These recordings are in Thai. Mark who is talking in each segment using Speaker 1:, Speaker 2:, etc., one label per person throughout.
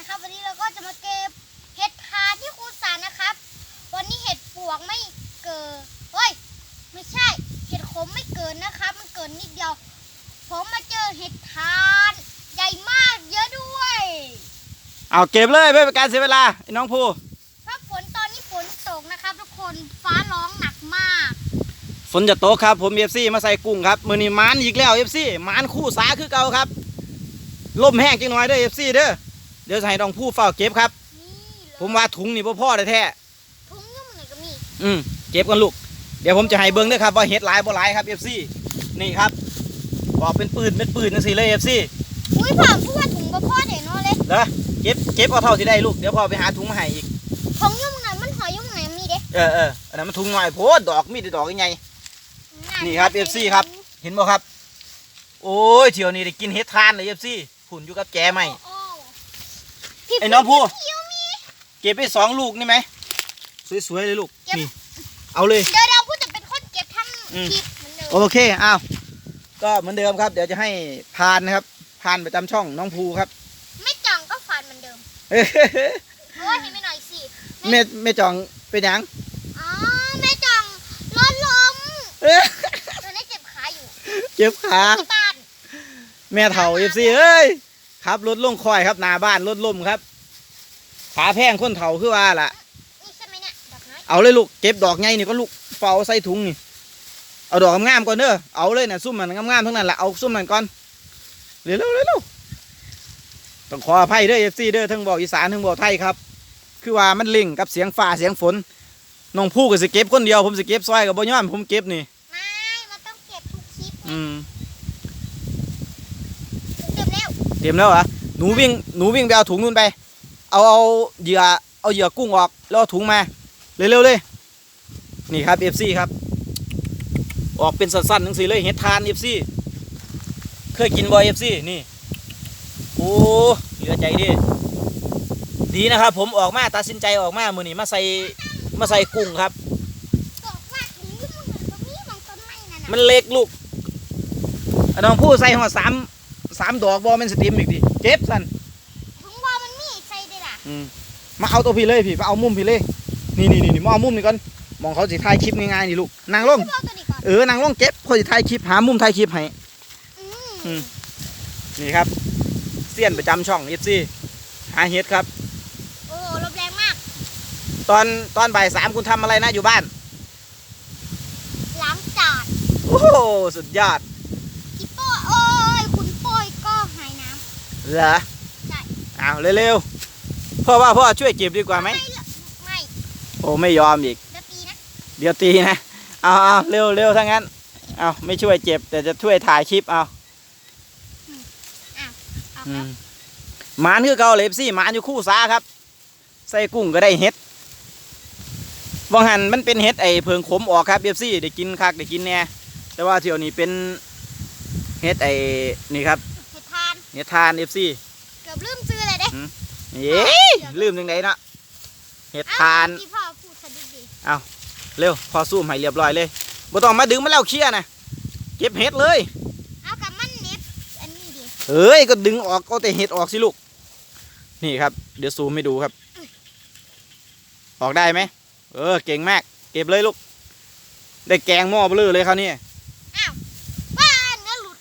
Speaker 1: นะครับ วันนี้เราก็จะมาเก็บเห็ดทานที่คูสานนะครับ วันนี้เห็ดปวกไม่เกินเฮ้ยไม่ใช่ เห็ดขมไม่เกินนะครับ มันเกินนิดเดียว ผมมาเจอเห็ดทานใหญ่มากเยอะด้วย
Speaker 2: เอาเก็บเลยไม่เป็นการเสียเวลาไอ้น้องภู
Speaker 1: เพราะฝนตอนนี้ฝนตกนะครับ ทุกคนฟ้าร้องหนักมาก
Speaker 2: ฝนจะตกครับ ผมเอฟซีมาใส่กุ้งครับมือนี้มานอีกแล้วเอฟซีมานคู่สาคือเก่าครับลมแห้งจังหน่อยเด้อเอฟซีเด้อเดี๋ยวจะให้น้องภูเฝ้าเก็บครับ
Speaker 1: นี่เลย
Speaker 2: ผมว่าถุงนี่พ่พ่อแท้
Speaker 1: ทุ่งยุ่งไหนก็มี
Speaker 2: ๆอืมเก็บกันลูก เดี๋ยวผมจะให้เบิ้งเด้อครับว่าเห็ดหลายบ่หลายครับเอฟซีนี่ครับบอกเป็นปืนเป็นปืนจังซี่เลยเอฟซี
Speaker 1: อุ้ยผมพูดว่าถุงกับพ่อเดี๋ยวน้อยเลย
Speaker 2: เด้อเก็บเก็บเอาเท่าที่ได้ลูกเดี๋ยวพ่อไปหาถุงมาให้อีก
Speaker 1: ถุงยุ่งไหนมันหอยยุ่งไหนมีเด้
Speaker 2: เออเอออันนั้นมันถุงหน่อยโพดดอกมีแต่ดอกใหญ่นี่ครับ FC ครับ เห็นบ่ครับ โอ้ยเที่ยวนี้ได้กินเห็ดทานเลยเอฟซีผุนอยู่กับแจไหม
Speaker 1: โอ้
Speaker 2: ไอ้น้องผู้
Speaker 1: เขียวมี
Speaker 2: เก็บไปสองลูกนี่ไหมสวยๆเลยลูกนี่เอาเลย
Speaker 1: เดี๋ยวเราพูดจะเป็นคนเก็บทั้ง
Speaker 2: อืม
Speaker 1: คลิปเหมือนเดิม
Speaker 2: โอเคอ้าวก็เหมือนเดิมครับ เดี๋ยวจะให้พานนะครับ พานประจำช่องน้องภูครับ
Speaker 1: ไม่จังก็ฟันเหมือนเดิม
Speaker 2: เอ้ย
Speaker 1: เพราะว่าให้ไม่หน่อยสิ
Speaker 2: แม่แม่จองเป็นหยัง
Speaker 1: อ๋อแม่จังร้อนลม
Speaker 2: เอ้ย
Speaker 1: ตอนนี้เจ็บขาอยู่
Speaker 2: เจ็บขา
Speaker 1: ที่บ้าน
Speaker 2: แม่เฒ่าเอฟซีเอ้ย ครับรถลงคอยครับหน้าบ้านรถล่มครับขาแพงคนเฒ่าคือว่าล่ะ
Speaker 1: นี่ใช่ไหมเนี่ยดอกน้อย
Speaker 2: เอาเลยลูกเก็บดอกไงนี่ก็ลูกเฝ้าใส่ถุงนี่ เอาดอกงามๆก่อนเด้อเอาเลยน่ะซุ่มมันงามๆทั้งนั้นแหละเอาซุ่มมันก่อนเร็วๆเร็วๆต้องขออภัยเด้อเอฟซีเด้อทั้งบอกอีสานทั้งบอกไทยครับ คือว่ามันลิงกับเสียงฟ้าเสียงฝนน้องผู้ก็สิเก็บคนเดียวผมสิเก็บซอยกับบ่ย้อนผมเก็บนี่
Speaker 1: ไม่มันต้องเก็บทุกคลิป
Speaker 2: อืม
Speaker 1: เก็บแล้ว
Speaker 2: เตรียมแล้วเหรอหนูวิ่งหนูวิ่งไปเอาถุงนู่นไป เอาเอาเหยื่อเอาเหยื่อกุ้งออกแล้วเอาถุงมาเร็วๆเลย นี่ครับเอฟซีครับ ออกเป็นสั้นๆทั้งสี่เลยเห็ดทานเอฟซีเคยกินบ่เอฟซีนี่โอ้เหลือใจดิดีนะครับ ผมออกมาตัดสินใจออกมามือนี้มาใส่มาใส่กุ้งครับ
Speaker 1: บอกว่าถุงยุ่งเหมือนตรงนี้มันต้นไม้นั่นน่ะ
Speaker 2: มันเล็กลูกอันน้องพูดใส่หัวสาม สามดอกบอมันสติมอีกดิเจ็บสัน
Speaker 1: ถุงว่ามันมีใส่ได้ล่ะ
Speaker 2: อืมมาเอาตัวพี่เลยพี่มาเอามุมพี่เลย นี่นี่นี่นี่มาเอามุมนี่ก่อนมองเขาสิถ่ายคลิปง่ายๆนี่ลูกนั่งลง
Speaker 1: พี่เอาตัวนี้ก่อน
Speaker 2: เออนั่งลงเก็บเขาสิถ่ายคลิปหามุมถ่ายคลิปให้
Speaker 1: อื
Speaker 2: อื
Speaker 1: ม
Speaker 2: มนี่ครับเสี้ยนประจำช่องเอฟซีหาเฮ็ดครับ
Speaker 1: โอ้ลมแรงมาก
Speaker 2: ตอนตอนบ่ายสามคุณทำอะไรนะอยู่บ้าน
Speaker 1: ล้างจาน
Speaker 2: โอ้โหสุดยอด เหรอ
Speaker 1: ใช่
Speaker 2: เอาเร็วๆพ่อว่าพ่อช่วยเก็บดีกว่าำไหม
Speaker 1: ละไม่
Speaker 2: โอ้ไม่ยอมอีก
Speaker 1: เดี๋ยวตีนะ
Speaker 2: เดี๋ยวตีนะ เอาเอาเร็วเร็วถ้างั้น เอาไม่ช่วยเจ็บ แต่จะช่วยถ่ายคลิปเอา
Speaker 1: เอา
Speaker 2: อื
Speaker 1: แล้ว
Speaker 2: มหมานคือเก่าเลยสิหมานอยู่คู่ซาครับ ใส่กุ้งก็ได้เห็ดบางหันมันเป็นเห็ดไอเพิงขมออกครับเบียซี่ได้กินคักได้กินแน่แต่ว่าเที่ยวนี้เป็นเห็ดไอนี่ครับ
Speaker 1: เห็ดทาน
Speaker 2: เห็ดทานเอฟซี
Speaker 1: เกือบลืมซื้อเลยเด้
Speaker 2: เย้ลืมยังไงเนาะเห็ดทาน
Speaker 1: เอ้ที่พ่อพูดสะดุดดี
Speaker 2: เร็วพอซูมให้เรียบร้อยเลยบ่ต้องมาดึงมาแล้วเคลียร์นะเก็บเห็ดเลย
Speaker 1: เอากับมันเน็บอันนี้ดิ
Speaker 2: เอ้ยก็ดึงออกเอาแต่เห็ดออกสิลูกนี่ครับ เดี๋ยวซูมให้ดูครับ ออกได้ไหมเออเก่งมาก เก็บเลยลูก ได้แกงหม้อเบลอเลยคราวนี้
Speaker 1: บ้านเนื้อหลุด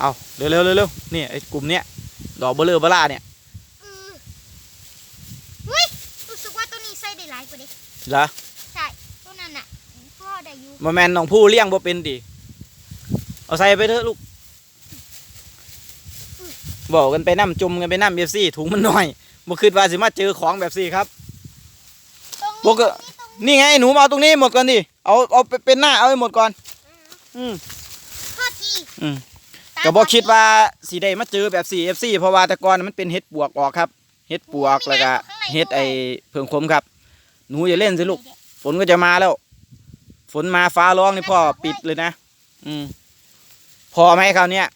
Speaker 2: เอาเร็วเร็วเร็วเร็วนี่ไอ้กลุ่มเนี้ยดอกเบลอเบล่าเนี่ย
Speaker 1: เออเฮ้ยรู้สึกว่าตัวนี้ใส่ได้หลายกว่าเด็ก
Speaker 2: เหรอ
Speaker 1: ใช่ตัวนั้นน่ะพ่อได้อยู่
Speaker 2: มาแมนน้องผู้เลี้ยงบ่เป็นดิเอาใส่ไปเถอะลูกบอกกันไปน้ำจุ่มกันไปน้ำเบฟซี่ถุงมันหน่อยบ่คิดว่าสิมาเจอของแบบซี่ครับ
Speaker 1: ตรง
Speaker 2: พวกก็
Speaker 1: นี้ตรงนี้
Speaker 2: นี่ไงหนูมาเอาตรงนี้หมดก่อนดิเอาเอาไปเป็นหน้าเอาให้หมดก่อน อืม
Speaker 1: พ่อที
Speaker 2: อืม
Speaker 1: ตาม
Speaker 2: ก็บอกคิดว่าสีได้มาเจอแบบสี่เอฟซีเพราะว่าแต่ก่อนมันเป็นเห็ดปวกออกครับเห็ดปวกแล้วก็เห็ดไอเพิงคมครับ หนูอย่าเล่นสิลูก ฝนก็จะมาแล้ว ฝนมาฟ้าร้องนี่พ่อปิดเลยนะ อืม พอไหมคราวเนี้ย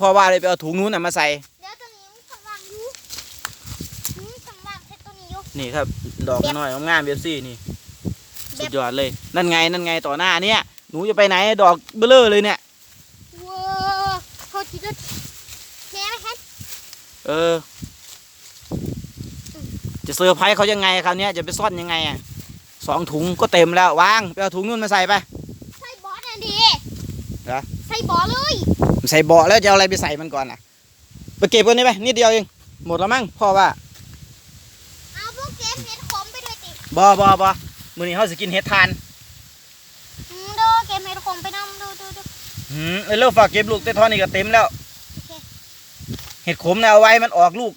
Speaker 2: พ่อว่าเลยไปเอาถุงนู้นน่ะมาใส่
Speaker 1: เดี๋ยวตัวนี้มันสว่างอยู่อืมสว่างแค่ตัวนี้อยู่
Speaker 2: นี่ครับ ดอกน้อยๆงามๆเอฟซีนี่ สุดยอดเลย นั่นไงนั่นไงต่อหน้าเนี่ย หนูจะไปไหนดอกเบลอเลยเนี่ย
Speaker 1: ว้าพ่อทีก็แม่ไหมฮะ
Speaker 2: เออ จะเซอร์ไพรส์เขายังไงคราวเนี้ยจะไปซ่อนยังไงอะสองถุงก็เต็มแล้ววางไปเอาถุงนู่นมาใส่ไป
Speaker 1: ใส่บอสน่ะดิ
Speaker 2: เหรอ
Speaker 1: ใส่บอสเลย
Speaker 2: ใส่เบาะแล้วจะเอาอะไรไปใส่มันก่อนอะไปเก็บกันนี่ไปนิดเดียวเองหมดแล้วมั้งพ่อว่า
Speaker 1: เอาพวกเกมเห็ดขมไปด้วยติ
Speaker 2: บอบอบอมื้อนี้เขาสิกินเห็ดทาน
Speaker 1: อืมดูเกมเห็ดขมไปนำดูดูดู
Speaker 2: หืมเอ้ยเลิกฝากเก็บลูกแต่ทอนนี่ก็เต็มแล้ว
Speaker 1: โอเค
Speaker 2: เห็ดขมเนี่ยเอาไว้มันออกลูก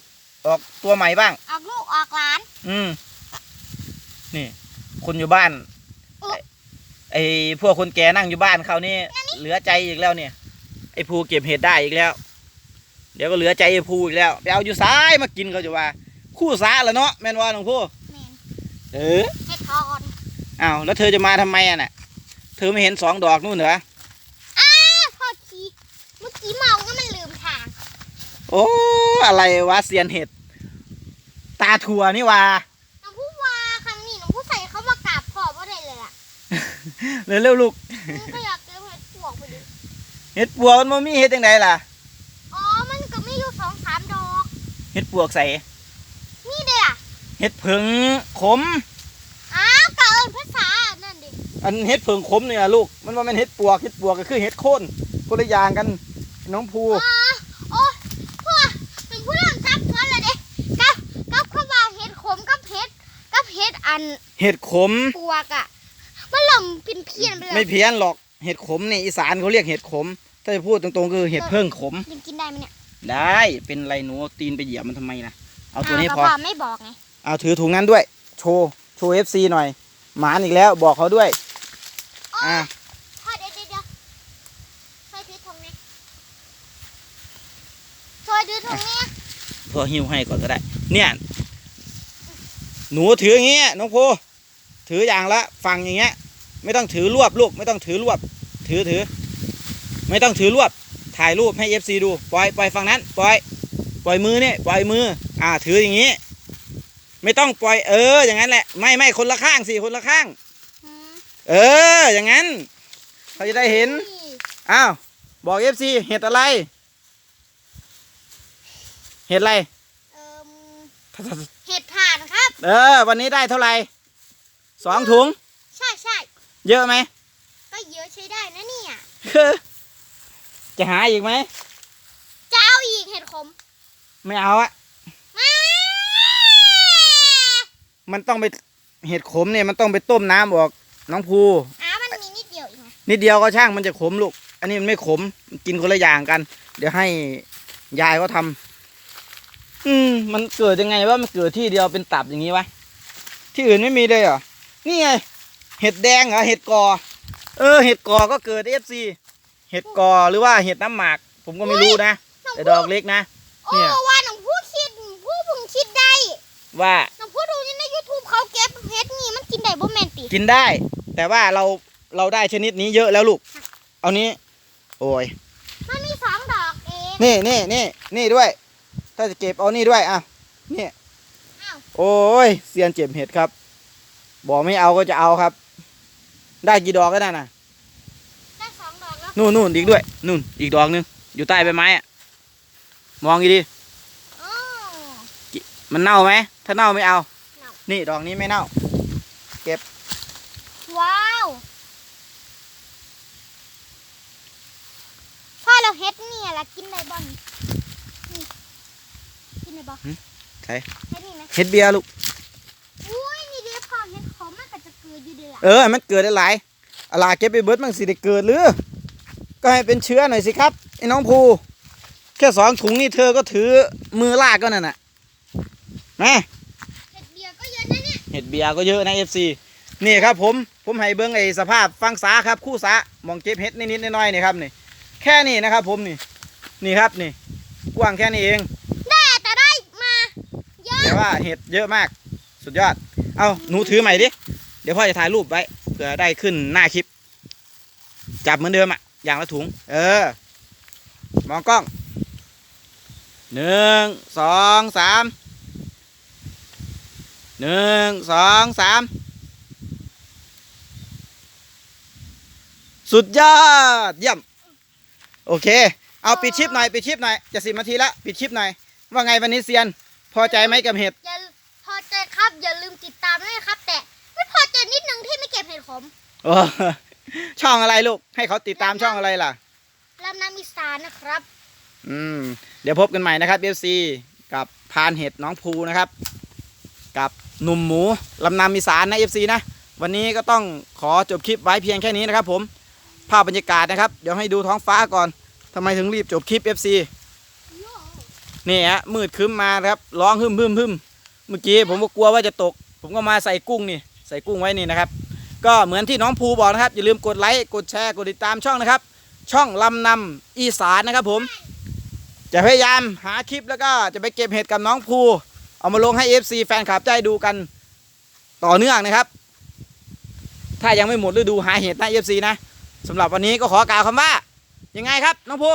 Speaker 2: ออกตัวใหม่บ้าง
Speaker 1: ออกลูกออกหลาน
Speaker 2: อืมนี่ คนอยู่บ้าน
Speaker 1: โอ้
Speaker 2: ไอ้ไอ้พวกคนแก่นั่งอยู่บ้านเขานี่เหลือใจอีกแล้วเนี่ย ไอ้ภูเก็บเห็ดได้อีกแล้ว เดี๋ยวก็เหลือใจไอ้ภูอีกแล้วไปเอาอยู่ซ้ายมากินเขาจะว่า คู่สาละเนาะแม่นว่าหลวงพ่อ
Speaker 1: แมน
Speaker 2: เออ
Speaker 1: เห็ดทอน
Speaker 2: อ้าวแล้วเธอจะมาทำไมอะน่ะ เธอไม่เห็นสองดอกนู่นเหรอ
Speaker 1: อ้าพ่อขี่เมื่อกี้เมาก็มันลืมทาง
Speaker 2: โอ้อะไรวะเซียนเห็ด ตาถั่วนี่ว่า
Speaker 1: น้องผู้ว่าครั้งนี้น้องผู้ใส่เขามากราบพ่อว่าได้เลยอะ
Speaker 2: เร็วๆลูก
Speaker 1: อืมก็อยากเจอเห็ดปวกไปดิ
Speaker 2: เห็ดปวกมันบ่มีเห็ดยังไงล่ะ
Speaker 1: อ๋อมันก็มีอยู่สองสามดอก
Speaker 2: เห็ดปวกใส่
Speaker 1: นี่เด้อะ
Speaker 2: เห็ดผึ่งขม
Speaker 1: อ้าวกะเอิญภาษานั่นดิ
Speaker 2: อันเห็ดเผิงขมเนี่ยลูก มันว่ามันเห็ดปวกเห็ดปวกก็คือเห็ดโคนคนละอย่างกันน้องภู
Speaker 1: อ๋อโอ้พ่อเป็นผู้เริ่มซับซ้อนเลยเด้กับกับเข้ามาเห็ดขมกับเห็ดกับเห็ด อัน
Speaker 2: เห็ดขม
Speaker 1: ปวกอะมันเริ่มเพี้ยนเพี้ยนๆไปเล
Speaker 2: ไม่
Speaker 1: ย
Speaker 2: เพี้ยนหรอกเห็ดขมนี่อีสานเขาเรียกเห็ดขม ถ้าจะพูดตรงๆคือเห็ดเพิ่งขม
Speaker 1: ยังกินได้ไหมเนี่ย
Speaker 2: ได้เป็นไรหนูเอาตีนไปเหยียบมันทำไมนะเอาตัวนี้า
Speaker 1: ว
Speaker 2: พอ
Speaker 1: แต่พ่อไม่บอกไง
Speaker 2: เอาถือถุงนั้นด้วย โชว์โชว์เอฟซีหน่อยหมานอีกแล้วบอกเขาด้วยอ่า
Speaker 1: พ่อเดี๋ยวเดี๋ยวเดี๋ยวใส่ถือถุงนี้ช่วยถือถุงนี้
Speaker 2: พอหิ้วให้ก่อนก็ได้ เนี่ย หนูถืออย่างเงี้ยน้องภูถืออย่างละฝั่งอย่างเงี้ย ไม่ต้องถือรวบลูก ไม่ต้องถือรวบ ถือถือ ไม่ต้องถือรวบ ถ่ายรูปให้เอฟซีดู ปล่อยปล่อยฝั่งนั้น ปล่อย ปล่อยมือเนี่ยปล่อยมือ อ่า ถืออย่างงี้ ไม่ต้องปล่อยเออ อย่างนั้นแหละ ไม่ไม่คนละข้างสิคนละข้าง
Speaker 1: อืม
Speaker 2: เออ อย่างนั้นเขาจะได้เห็น อ้าว บอกเอฟซีเห็ดอะไร เห็ดอะไร
Speaker 1: เอิ่มเห็ดถ่านครับ
Speaker 2: เออ วันนี้ได้เท่าไหร่สองถุง
Speaker 1: ใช่ใช่
Speaker 2: เยอะไหม
Speaker 1: ก็เยอะใช้ได้นะเนี่ย
Speaker 2: จะหาอีกไหม
Speaker 1: จะเอาอีกเห็ดขม
Speaker 2: ไม่เอาอะ
Speaker 1: มา
Speaker 2: มันต้องไปเห็ดขมเนี่ยมันต้องไปต้มน้ำออกน้องภู
Speaker 1: อ้ามันมีนิดเดียวเองไง
Speaker 2: นิดเดียวก็ช่างมันจะขมลูก อันนี้มันไม่ขมมันกินคนละอย่างกัน เดี๋ยวให้ยายเขาทำ อืม มันเกิดยังไงว่ามันเกิดที่เดียวเป็นตับอย่างนี้วะ ที่อื่นไม่มีเลยเหรอ นี่ไง เห็ดแดงเหรอ เห็ดกอ เออ เห็ดกอก็เกิดเอฟซีเห็ดกอหรือว่าเห็ดน้ำหมาก ผมก็ไม่รู้นะ
Speaker 1: น้อง
Speaker 2: แต่
Speaker 1: พู
Speaker 2: ดอกเล็กนะ
Speaker 1: โอ้
Speaker 2: เนี่ย
Speaker 1: ว่าน้องพูคิดผู้เพึงคิดได้
Speaker 2: ว่า
Speaker 1: น้องพูดูในยูทูบเขาเก็บเห็ดนี่มันกินได้บ่แมนติ
Speaker 2: กินได้ แต่ว่าเราเราได้ชนิดนี้เยอะแล้วลูก เอานี้ โอ้ย
Speaker 1: มันมีสองดอกเอง
Speaker 2: นี่นี่นี่นี่ด้วย ถ้าจะเก็บเอานี่ด้วยอะนี่
Speaker 1: อ้าว
Speaker 2: โอ้ยเซียนเจ็บเห็ดครับ บอกไม่เอาก็จะเอาครับ ได้กี่ดอกก็ได้น่ะ
Speaker 1: ได้สองดอกแล้ว
Speaker 2: นู่นนู่นอีกด้วย นู่นอีกดอกหนึง อยู่ใต้ใบไม้อะมองดี
Speaker 1: อ๋อ
Speaker 2: ๆมันเน่าไหม ถ้าเน่าไม่เอา
Speaker 1: เน่า
Speaker 2: นี่ดอกนี้ไม่เน่า
Speaker 1: ว้าวพ่อเราเห็ดนี่ละกินได้บ่นี่นี่ กินได้บ่
Speaker 2: ใช่
Speaker 1: เห็ดนี่ไหม
Speaker 2: เห็ดเบียร์ลูก
Speaker 1: อุ้ยนี่เดี๋ยวพอเห็ดขมมันก็จะเกิดอยู่เดียว
Speaker 2: เออมันเกิดได้หลายอะไรเก็บไปเบิดมันสิได้เกิดหรือก็ให้เป็นเชื้อหน่อยสิครับไอ้น้องภูแค่สองถุงนี่เธอก็ถือมือลากก็นั่นน่ะแม่
Speaker 1: เห็ดเบียร์ก็เยอะนะเนี่ย
Speaker 2: เห็ดเบียร์ก็เยอะนะเอฟซีนี่ครับผมผมให้เบิ้งไอ้สภาพฟังสาครับคู่สามองเก็บเห็ดนิดๆหน้อยๆนี่ครับนี่แค่นี้นะครับผมนี่นี่ครับนี่กว้างแค่นี้เอง
Speaker 1: แต่แต่ได้มาเยอะ
Speaker 2: แต่ว่าเห็ดเยอะมากสุดยอด เอาหนูถือใหม่ดิ เดี๋ยวพ่อจะถ่ายรูปไว้เผื่อได้ขึ้นหน้าคลิป จับเหมือนเดิมอะอย่างละถุง เออ มองกล้องหนึ่งสองสามหนึ่งสองสามสุดยอดเยี่ยม โอเค เอาปิดชิปหน่อยปิดชิปหน่อยจะสิบนาทีละปิดชิปหน่อย ว่าไงวันนี้เซียน พอใจไหมกับเห็ด
Speaker 1: จะพอใจอย่าลืมติดตามด้วยนะครับ แต่ไม่พอใจนิดนึงที่ไม่เก็บเห็ดขม
Speaker 2: เออช่องอะไรลูก ให้เขาติดตามช่องอะไรล่ะ
Speaker 1: ลำน้ำอีสานนะครับ
Speaker 2: อืม เดี๋ยวพบกันใหม่นะครับ FC กับพานเห็ดน้องภูนะครับ กับหนุ่มหมูลำนำอีสานนะ FC นะวันนี้ก็ต้องขอจบคลิปไว้เพียงแค่นี้นะครับ ผมภาพบรรยากาศนะครับ เดี๋ยวให้ดูท้องฟ้าก่อนทำไมถึงรีบจบคลิป FC นี่ฮะมืดครึ้มมาครับร้องหึมหึมหึมเมื่อกี้ผมก็กลัวว่าจะตก ผมก็มาใส่กุ้งนี่ ใส่กุ้งไว้นี่นะครับ ก็เหมือนที่น้องภูบอกนะครับ อย่าลืมกดไลค์กดแชร์กดติดตามช่องนะครับ ช่องลำนำอีสานนะครับผม จะพยายามหาคลิปแล้วก็จะไปเก็บเห็ดกับน้องภูเอามาลงให้ FC แฟนคลับได้ดูกันต่อเนื่องนะครับ ถ้ายังไม่หมดฤดูหาเห็ดนะ FC นะสำหรับวันนี้ก็ขอกล่าวคำว่ายังไงครับน้องภู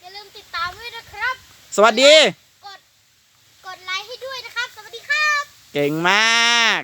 Speaker 1: อย่าลืมติดตามด้วยนะครับ
Speaker 2: สวัสดี
Speaker 1: กด กดไลค์ให้ด้วยนะครับ สวัสดีครับ
Speaker 2: เก่งมาก